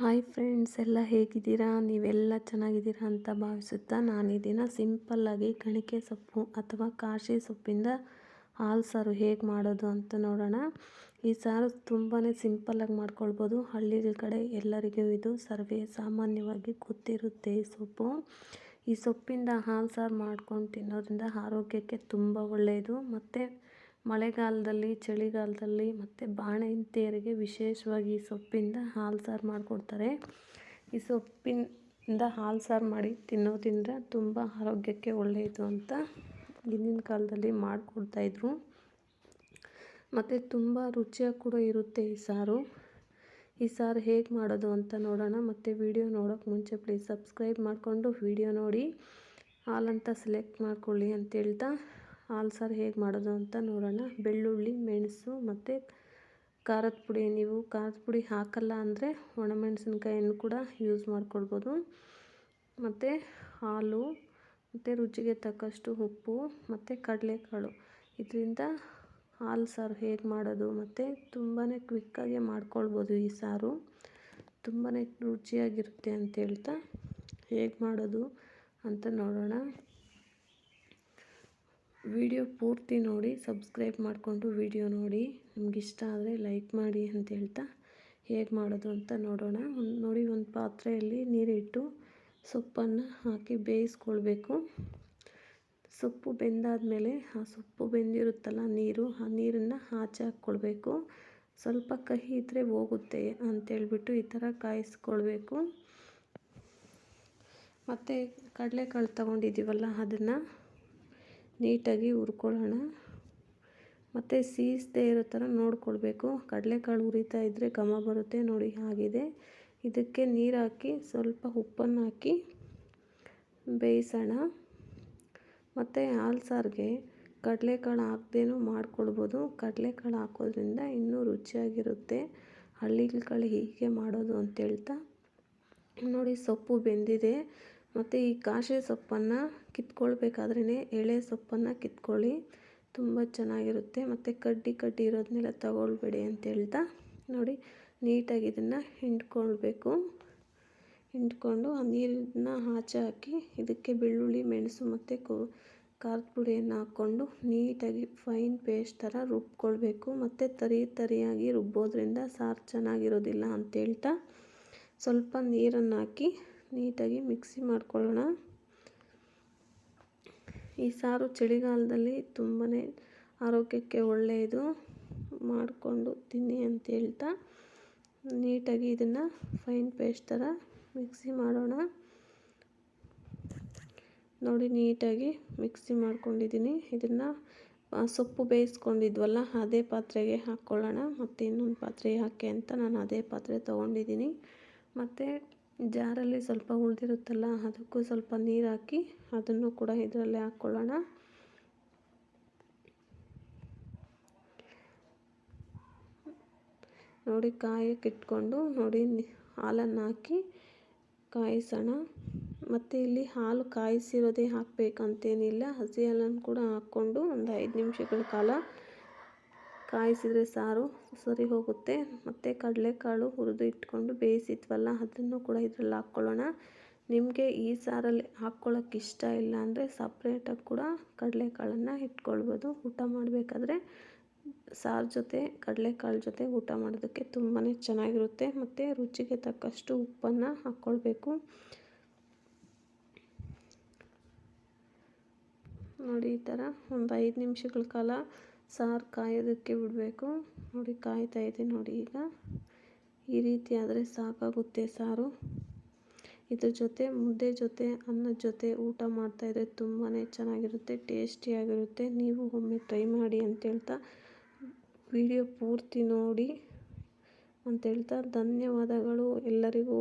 Hi friends ಎಲ್ಲ ಹೇಗಿದ್ದೀರಾ? ನೀವೆಲ್ಲ ಚೆನ್ನಾಗಿದ್ದೀರಾ ಅಂತ ಭಾವಿಸುತ್ತಾ ನಾನು ಈ ದಿನ ಸಿಂಪಲ್ಲಾಗಿ ಕಣಿಕೆ ಸೊಪ್ಪು ಅಥವಾ ಕಾಶಿ ಸೊಪ್ಪಿಂದ ಹಾಲು ಸಾರು ಹೇಗೆ ಮಾಡೋದು ಅಂತ ನೋಡೋಣ. ಈ ಸಾರು ತುಂಬಾ ಸಿಂಪಲ್ಲಾಗಿ ಮಾಡ್ಕೊಳ್ಬೋದು. ಹಳ್ಳಿಗಳ ಕಡೆ ಎಲ್ಲರಿಗೂ ಇದು ಸರ್ವೇ ಸಾಮಾನ್ಯವಾಗಿ ಗೊತ್ತಿರುತ್ತೆ ಈ ಸೊಪ್ಪು. ಈ ಸೊಪ್ಪಿಂದ ಹಾಲು ಸಾರು ಮಾಡ್ಕೊಂಡು ತಿನ್ನೋದ್ರಿಂದ ಆರೋಗ್ಯಕ್ಕೆ ತುಂಬ ಒಳ್ಳೆಯದು ಮತ್ತು ಮಳೆಗಾಲದಲ್ಲಿ, ಚಳಿಗಾಲದಲ್ಲಿ ಮತ್ತು ಬಾಣಂತಿಯರಿಗೆ ವಿಶೇಷವಾಗಿ ಈ ಸೊಪ್ಪಿಂದ ಹಾಲು ಸಾರು ಮಾಡಿಕೊಡ್ತಾರೆ. ಈ ಸೊಪ್ಪಿಂದ ಹಾಲು ಸಾರು ಮಾಡಿ ತಿನ್ನೋದ್ರಿಂದ ತುಂಬ ಆರೋಗ್ಯಕ್ಕೆ ಒಳ್ಳೆಯದು ಅಂತ ಹಿಂದಿನ ಕಾಲದಲ್ಲಿ ಮಾಡಿಕೊಡ್ತಾಯಿದ್ರು ಮತ್ತು ತುಂಬ ರುಚಿಯಾಗಿ ಕೂಡ ಇರುತ್ತೆ ಈ ಸಾರು. ಈ ಸಾರು ಹೇಗೆ ಮಾಡೋದು ಅಂತ ನೋಡೋಣ. ಮತ್ತು ವಿಡಿಯೋ ನೋಡೋಕ್ಕೆ ಮುಂಚೆ ಪ್ಲೀಸ್ ಸಬ್ಸ್ಕ್ರೈಬ್ ಮಾಡಿಕೊಂಡು ವಿಡಿಯೋ ನೋಡಿ. ಹಾಲಂತ ಸೆಲೆಕ್ಟ್ ಮಾಡ್ಕೊಳ್ಳಿ ಅಂತ ಹೇಳ್ತಾ ಹಾಲು ಸಾರು ಹೇಗೆ ಮಾಡೋದು ಅಂತ ನೋಡೋಣ. ಬೆಳ್ಳುಳ್ಳಿ, ಮೆಣಸು ಮತ್ತು ಖಾರದ ಪುಡಿ. ನೀವು ಖಾರದ ಪುಡಿ ಹಾಕಲ್ಲ ಅಂದರೆ ಒಣಮೆಣಸಿನ್ಕಾಯನ್ನು ಕೂಡ ಯೂಸ್ ಮಾಡ್ಕೊಳ್ಬೋದು. ಮತ್ತು ಹಾಲು, ಮತ್ತು ರುಚಿಗೆ ತಕ್ಕಷ್ಟು ಉಪ್ಪು, ಮತ್ತು ಕಡಲೆಕಾಳು. ಇದರಿಂದ ಹಾಲು ಸಾರು ಹೇಗೆ ಮಾಡೋದು ಮತ್ತು ತುಂಬಾ ಕ್ವಿಕ್ಕಾಗಿ ಮಾಡ್ಕೊಳ್ಬೋದು ಈ ಸಾರು. ತುಂಬಾ ರುಚಿಯಾಗಿರುತ್ತೆ ಅಂತ ಹೇಳ್ತಾ ಹೇಗೆ ಮಾಡೋದು ಅಂತ ನೋಡೋಣ. ವಿಡಿಯೋ ಪೂರ್ತಿ ನೋಡಿ, ಸಬ್ಸ್ಕ್ರೈಬ್ ಮಾಡಿಕೊಂಡು ವಿಡಿಯೋ ನೋಡಿ. ನಿಮ್ಗೆ ಇಷ್ಟ ಆದರೆ ಲೈಕ್ ಮಾಡಿ ಅಂತ ಹೇಳ್ತಾ ಹೇಗೆ ಮಾಡೋದು ಅಂತ ನೋಡೋಣ. ಒಂದು ನೋಡಿ, ಒಂದು ಪಾತ್ರೆಯಲ್ಲಿ ನೀರಿಟ್ಟು ಸೊಪ್ಪನ್ನು ಹಾಕಿ ಬೇಯಿಸ್ಕೊಳ್ಬೇಕು. ಸೊಪ್ಪು ಬೆಂದಾದಮೇಲೆ ಆ ಸೊಪ್ಪು ಬೆಂದಿರುತ್ತಲ್ಲ ನೀರು, ಆ ನೀರನ್ನು ಆಚೆ ಹಾಕ್ಕೊಳ್ಬೇಕು. ಸ್ವಲ್ಪ ಕಹಿ ಇದ್ದರೆ ಹೋಗುತ್ತೆ ಅಂತೇಳ್ಬಿಟ್ಟು ಈ ಥರ ಕಾಯಿಸ್ಕೊಳ್ಬೇಕು. ಮತ್ತು ಕಡಲೆಕಾಳು ತಗೊಂಡಿದ್ದೀವಲ್ಲ ಅದನ್ನು ನೀಟಾಗಿ ಹುರ್ಕೊಳ್ಳೋಣ. ಮತ್ತು ಸೀಸದೇ ಇರೋ ಥರ ನೋಡ್ಕೊಳ್ಬೇಕು. ಕಡಲೆಕಾಳು ಹುರಿತಾ ಇದ್ದರೆ ಘಮ ಬರುತ್ತೆ. ನೋಡಿ ಆಗಿದೆ ಇದಕ್ಕೆ ನೀರು ಹಾಕಿ ಸ್ವಲ್ಪ ಉಪ್ಪನ್ನು ಹಾಕಿ ಬೇಯಿಸೋಣ. ಮತ್ತು ಹಾಲು ಸಾರಿಗೆ ಕಡಲೆಕಾಳು ಹಾಕ್ದೇನೂ ಮಾಡ್ಕೊಳ್ಬೋದು. ಕಡಲೆಕಾಳು ಹಾಕೋದ್ರಿಂದ ಇನ್ನೂ ರುಚಿಯಾಗಿರುತ್ತೆ. ಹಳ್ಳಿಗಳ ಹೀಗೆ ಮಾಡೋದು ಅಂತ ಹೇಳ್ತಾ. ನೋಡಿ ಸೊಪ್ಪು ಬೆಂದಿದೆ. ಮತ್ತು ಈ ಕಾಶಿ ಸೊಪ್ಪನ್ನು ಕಿತ್ಕೊಳ್ಬೇಕಾದ್ರೇ ಎಳೆ ಸೊಪ್ಪನ್ನು ಕಿತ್ಕೊಳ್ಳಿ. ತುಂಬ ಚೆನ್ನಾಗಿರುತ್ತೆ. ಮತ್ತು ಕಡ್ಡಿ ಕಡ್ಡಿ ಇರೋದನ್ನೆಲ್ಲ ತಗೊಳ್ಬೇಡಿ ಅಂತ ಹೇಳ್ತಾ ನೋಡಿ ನೀಟಾಗಿ ಇದನ್ನು ಹಿಂಡ್ಕೊಳ್ಬೇಕು. ಹಿಂಡ್ಕೊಂಡು ಆ ನೀರನ್ನ ಆಚೆ ಹಾಕಿ ಇದಕ್ಕೆ ಬೆಳ್ಳುಳ್ಳಿ, ಮೆಣಸು ಮತ್ತು ಕೋ, ಖಾರದ ಪುಡಿಯನ್ನು ಹಾಕ್ಕೊಂಡು ನೀಟಾಗಿ ಫೈನ್ ಪೇಸ್ಟ್ ಥರ ರುಬ್ಕೊಳ್ಬೇಕು. ಮತ್ತು ತರಿ ತರಿಯಾಗಿ ರುಬ್ಬೋದ್ರಿಂದ ಸಾರು ಚೆನ್ನಾಗಿರೋದಿಲ್ಲ ಅಂತ ಹೇಳ್ತಾ ಸ್ವಲ್ಪ ನೀರನ್ನು ಹಾಕಿ ನೀಟಾಗಿ ಮಿಕ್ಸಿ ಮಾಡ್ಕೊಳ್ಳೋಣ. ಈ ಸಾರು ಚಳಿಗಾಲದಲ್ಲಿ ತುಂಬಾ ಆರೋಗ್ಯಕ್ಕೆ ಒಳ್ಳೆಯದು. ಮಾಡಿಕೊಂಡು ತಿನ್ನಿ ಅಂತ ಹೇಳ್ತಾ ನೀಟಾಗಿ ಇದನ್ನು ಫೈನ್ ಪೇಸ್ಟ್ ಥರ ಮಿಕ್ಸಿ ಮಾಡೋಣ. ನೋಡಿ ನೀಟಾಗಿ ಮಿಕ್ಸಿ ಮಾಡ್ಕೊಂಡಿದ್ದೀನಿ. ಇದನ್ನು ಸೊಪ್ಪು ಬೇಯಿಸ್ಕೊಂಡಿದ್ವಲ್ಲ, ಅದೇ ಪಾತ್ರೆಗೆ ಹಾಕ್ಕೊಳ್ಳೋಣ. ಮತ್ತು ಇನ್ನೊಂದು ಪಾತ್ರೆ ಹಾಕಿ ಅಂತ ನಾನು ಅದೇ ಪಾತ್ರೆ ತೊಗೊಂಡಿದ್ದೀನಿ. ಮತ್ತು ಜಾರಲ್ಲಿ ಸ್ವಲ್ಪ ಉಳಿದಿರುತ್ತಲ್ಲ, ಅದಕ್ಕೂ ಸ್ವಲ್ಪ ನೀರು ಹಾಕಿ ಅದನ್ನು ಕೂಡ ಇದರಲ್ಲೇ ಹಾಕ್ಕೊಳ್ಳೋಣ ನೋಡಿ, ಕಾಯಕ್ಕೆ ಇಟ್ಕೊಂಡು ನೋಡಿ ಹಾಲನ್ನು ಹಾಕಿ ಕಾಯಿಸೋಣ. ಮತ್ತು ಇಲ್ಲಿ ಹಾಲು ಕಾಯಿಸಿರೋದೇ ಹಾಕಬೇಕಂತೇನಿಲ್ಲ. ಹಸಿ ಹಾಲನ್ನು ಕೂಡ ಹಾಕ್ಕೊಂಡು ಒಂದು ಐದು ನಿಮಿಷಗಳ ಕಾಲ ಕಾಯಿಸಿದರೆ ಸಾರು ಸರಿ ಹೋಗುತ್ತೆ. ಮತ್ತು ಕಡಲೆಕಾಳು ಹುರಿದು ಇಟ್ಕೊಂಡು ಬೇಯಿಸಿದ್ವಲ್ಲ, ಅದನ್ನು ಕೂಡ ಇದರಲ್ಲಿ ಹಾಕ್ಕೊಳ್ಳೋಣ. ನಿಮಗೆ ಈ ಸಾರಲ್ಲಿ ಹಾಕ್ಕೊಳ್ಳೋಕ್ಕೆ ಇಷ್ಟ ಇಲ್ಲ ಅಂದರೆ ಸಪ್ರೇಟಾಗಿ ಕೂಡ ಕಡಲೆಕಾಳನ್ನು ಇಟ್ಕೊಳ್ಬೋದು. ಊಟ ಮಾಡಬೇಕಾದ್ರೆ ಸಾರು ಜೊತೆ, ಕಡಲೆಕಾಳು ಜೊತೆ ಊಟ ಮಾಡೋದಕ್ಕೆ ತುಂಬಾ ಚೆನ್ನಾಗಿರುತ್ತೆ. ಮತ್ತು ರುಚಿಗೆ ತಕ್ಕಷ್ಟು ಉಪ್ಪನ್ನು ಹಾಕ್ಕೊಳ್ಬೇಕು. ನೋಡಿ ಈ ಥರ ಒಂದು ಐದು ನಿಮಿಷಗಳ ಕಾಲ ಸಾರು ಕಾಯೋದಕ್ಕೆ ಬಿಡಬೇಕು. ನೋಡಿ, ಕಾಯ್ತಾ ಇದೆ ನೋಡಿ ಈಗ. ಈ ರೀತಿ ಆದರೆ ಸಾಕಾಗುತ್ತೆ ಸಾರು. ಇದ್ರ ಜೊತೆ ಮುದ್ದೆ ಜೊತೆ, ಅನ್ನದ ಜೊತೆ ಊಟ ಮಾಡ್ತಾಯಿದ್ರೆ ತುಂಬಾ ಚೆನ್ನಾಗಿರುತ್ತೆ, ಟೇಸ್ಟಿಯಾಗಿರುತ್ತೆ. ನೀವು ಒಮ್ಮೆ ಟ್ರೈ ಮಾಡಿ ಅಂತ ಹೇಳ್ತಾ ವಿಡಿಯೋ ಪೂರ್ತಿ ನೋಡಿ ಅಂತ ಹೇಳ್ತಾ ಧನ್ಯವಾದಗಳು ಎಲ್ಲರಿಗೂ.